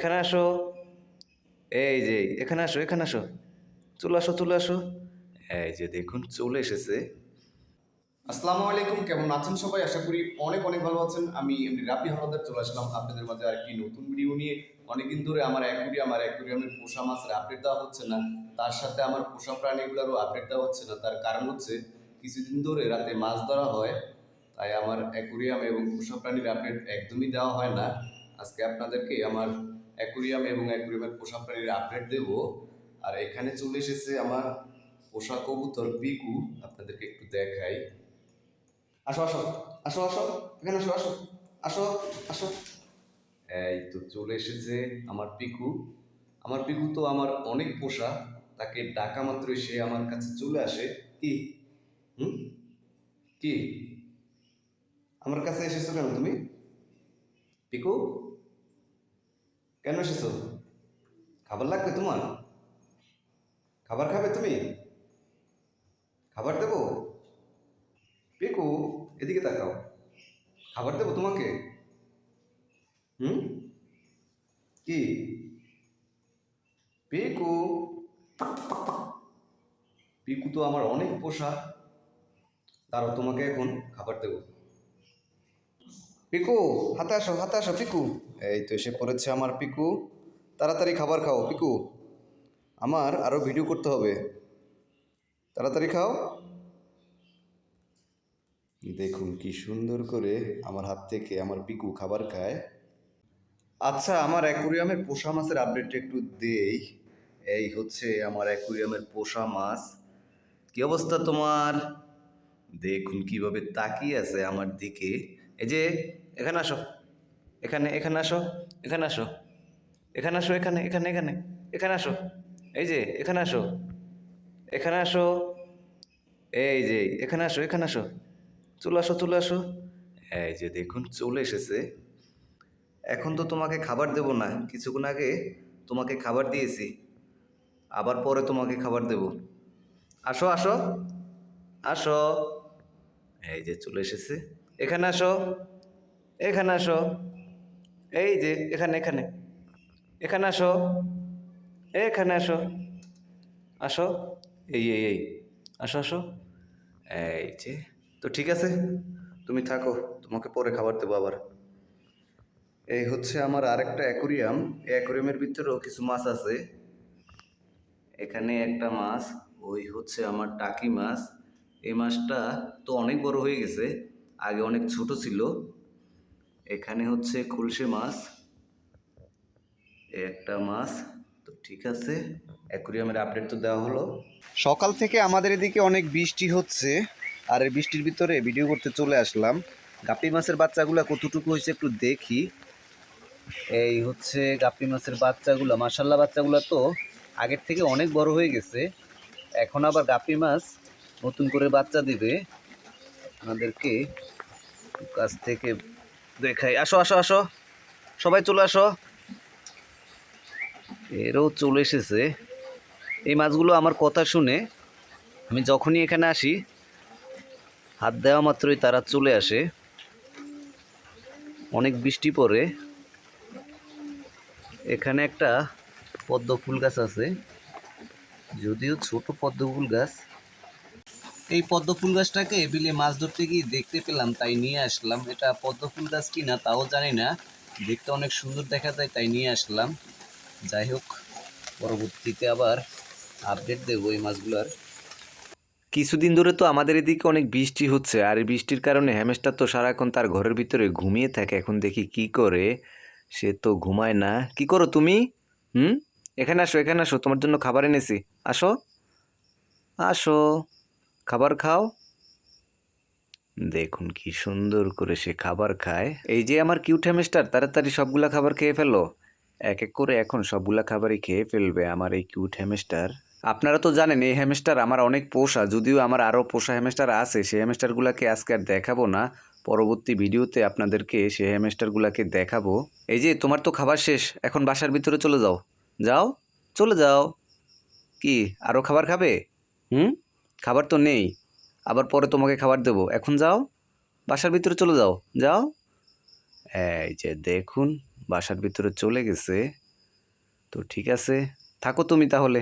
এখানে আসো। এই যে, এখানে আসো এখানে আসো। চলে আসো চলে আসো। এই যে দেখুন, চলে এসেছে। আসসালামু আলাইকুম, কেমন আছেন সবাই? আশা করি অনেক অনেক ভালো আছেন। আমি এমনি রাবি হলদার, চলে আসলাম আপনাদের মাঝে আরেকটি নতুন ভিডিও নিয়ে। অনেকদিন ধরে আমার অ্যাকুরিয়াম আর অ্যাকুরিয়ামের পোষা মাছের আপডেট দেওয়া হচ্ছে না। তার সাথে আমার পোষা প্রাণীগুলোরও আপডেট দেওয়া হচ্ছে না। তার কারণ হচ্ছে, কিছুদিন ধরে রাতে মাছ ধরা হয়। তাই আমার অ্যাকুরিয়াম এবং পোষা প্রাণীর আপডেট একদমই দেওয়া হয় না। আজকে আপনাদেরকে আমার অ্যাকুরিয়াম এবং অ্যাকুরিয়ামের পোষা প্রাণীর আপডেট দেব। আর এখানে চলে এসেছে আমার পোষা কবুতর বিকু আপনাদেরকে একটু দেখাই। আসো আসো আসো আসো, এখানে আসো আসো আসো আসো। এই তো চলে এসেছে আমার পিকু। আমার পিকু তো আমার অনেক পোষা তাকে ডাকা মাত্রই সে আমার কাছে চলে আসে। কি? হুম? কি? আমার কাছে এসেছ কেন তুমি? পিকু? কেন এসেছ? খাবার লাগবে তোমার? খাবার খাবে তুমি? খাবার দেবো? পিকু, এদিকে তাকাও। খাবার দেবো তোমাকে? হুম? কি? পিকু? পিকু তো আমার অনেক পোষা। দাঁড়াও তোমাকে এখন খাবার দেবো। পিকু হাতে আসো হাতে আসো পিকু। এই তো এসে পড়েছে আমার পিকু। তাড়াতাড়ি খাবার খাও, পিকু। আমার আরও ভিডিও করতে হবে। তাড়াতাড়ি খাও। দেখুন কি সুন্দর করে আমার হাত থেকে আমার পিকু খাবার খায়। আচ্ছা আমার অ্যাকুরিয়ামের পোষা মাছের আপডেটটা একটু দেই। এই হচ্ছে আমার অ্যাকুরিয়ামের পোষা মাছ। কি অবস্থা তোমার? দেখুন কীভাবে তাকিয়ে আছে আমার দিকে। এই যে এখানে আসো, এখানে এখানে আসো এখানে আসো এখানে আসো, এখানে এখানে এখানে এখানে আসো, এই যে এখানে আসো এখানে আসো, এই যে এখানে আসো এখানে আসো, চলে আসো চলে আসো। এই যে দেখুন, চলে এসেছে। এখন তো তোমাকে খাবার দেব না, কিছুক্ষণ আগে তোমাকে খাবার দিয়েছি, আবার পরে তোমাকে খাবার দেব। আসো আসো আসো। এই যে চলে এসেছে। এখানে আসো এখানে আসো, এই যে এখানে এখানে এখানে আসো এখানে আসো আসো, এই এই এই, আসো আসো, এই যে, তো ঠিক আছে, তুমি থাকো, তোমাকে পরে খাবার দেবো আবার। এই হচ্ছে আমার আরেকটা অ্যাকোরিয়াম, এই অ্যাকোরিয়ামের ভিতরেও কিছু মাছ আছে। এখানে একটা মাছ, ওই হচ্ছে আমার টাকি মাছ। এই মাছটা তো অনেক বড় হয়ে গেছে। আগে অনেক ছোট ছিল। এখানে হচ্ছে খুলশে মাছ। একটা মাছ। তো ঠিক আছে, অ্যাকুরিয়ামের আপডেট তো দেওয়া হলো। সকাল থেকে আমাদের এদিকে অনেক বৃষ্টি হচ্ছে, আর এই বৃষ্টির ভিতরে ভিডিও করতে চলে আসলাম। গাপ্পি মাছের বাচ্চাগুলো কতটুকু হয়েছে একটু দেখি। এই হচ্ছে গাপ্পি মাছের বাচ্চাগুলো মাসাল্লাহ বাচ্চাগুলো তো আগের থেকে অনেক বড় হয়ে গেছে। এখন আবার গাপ্পি মাছ নতুন করে বাচ্চা দিবে। আমাদেরকে কাছ থেকে দেখাই। আসো আসো আসো। সবাই চলে আসো। এরও চলে এসেছে। এই মাছগুলো আমার কথা শুনে আমি যখনই এখানে আসি, হাত দেওয়া মাত্রই তারা চলে আসে। অনেক বৃষ্টি পড়ে। এখানে একটা পদ্ম ফুল গাছ আছে। যদিও ছোট পদ্ম ফুল গাছ এই পদ্ম ফুল গাছটাকে বিলে মাছ ধরতে গিয়ে দেখতে পেলাম, তাই নিয়ে আসলাম। এটা পদ্ম ফুল গাছ কিনা তাও জানি না। দেখতে অনেক সুন্দর দেখা যায়, তাই নিয়ে আসলাম। যাই হোক, পরবর্তীতে আবার আপডেট দেবো এই মাছগুলোর। কিছুদিন ধরে তো আমাদের এদিকে অনেক বৃষ্টি হচ্ছে, আর বৃষ্টির কারণে হ্যামেস্টার তো সারাক্ষণ তার ঘরের ভিতরে ঘুমিয়ে থাকে। এখন দেখি কি করে, সে তো ঘুমায় না। কি করো তুমি? হুম? এখানে আসো এখানে আসো, তোমার জন্য খাবার এনেছি। আসো। আসো। খাবার খাও। দেখুন কি সুন্দর করে সে খাবার খায়। এই যে আমার কিউট হ্যামেস্টার, তাড়াতাড়ি সবগুলা খাবার খেয়ে ফেলো। এক এক করে এখন সবগুলা খাবারই খেয়ে ফেলবে আমার এই কিউট হ্যামেস্টার। আপনারা তো জানেন, এই হ্যামস্টার আমার অনেক পোষা, যদিও আমার আরও পোষা হ্যামস্টার আছে সেই হ্যামস্টারগুলোকে আজকে আর দেখাবো না। পরবর্তী ভিডিওতে আপনাদেরকে সেই হ্যামস্টারগুলোকে দেখাবো। এই যে, তোমার তো খাবার শেষ, এখন বাসার ভিতরে চলে যাও। যাও, চলে যাও। কি, আরও খাবার খাবে? হুম? খাবার তো নেই, আবার পরে তোমাকে খাবার দেবো। এখন যাও, বাসার ভিতরে চলে যাও। যাও। এই যে দেখুন, বাসার ভিতরে চলে গেছে। তো ঠিক আছে, থাকো তুমি তাহলে।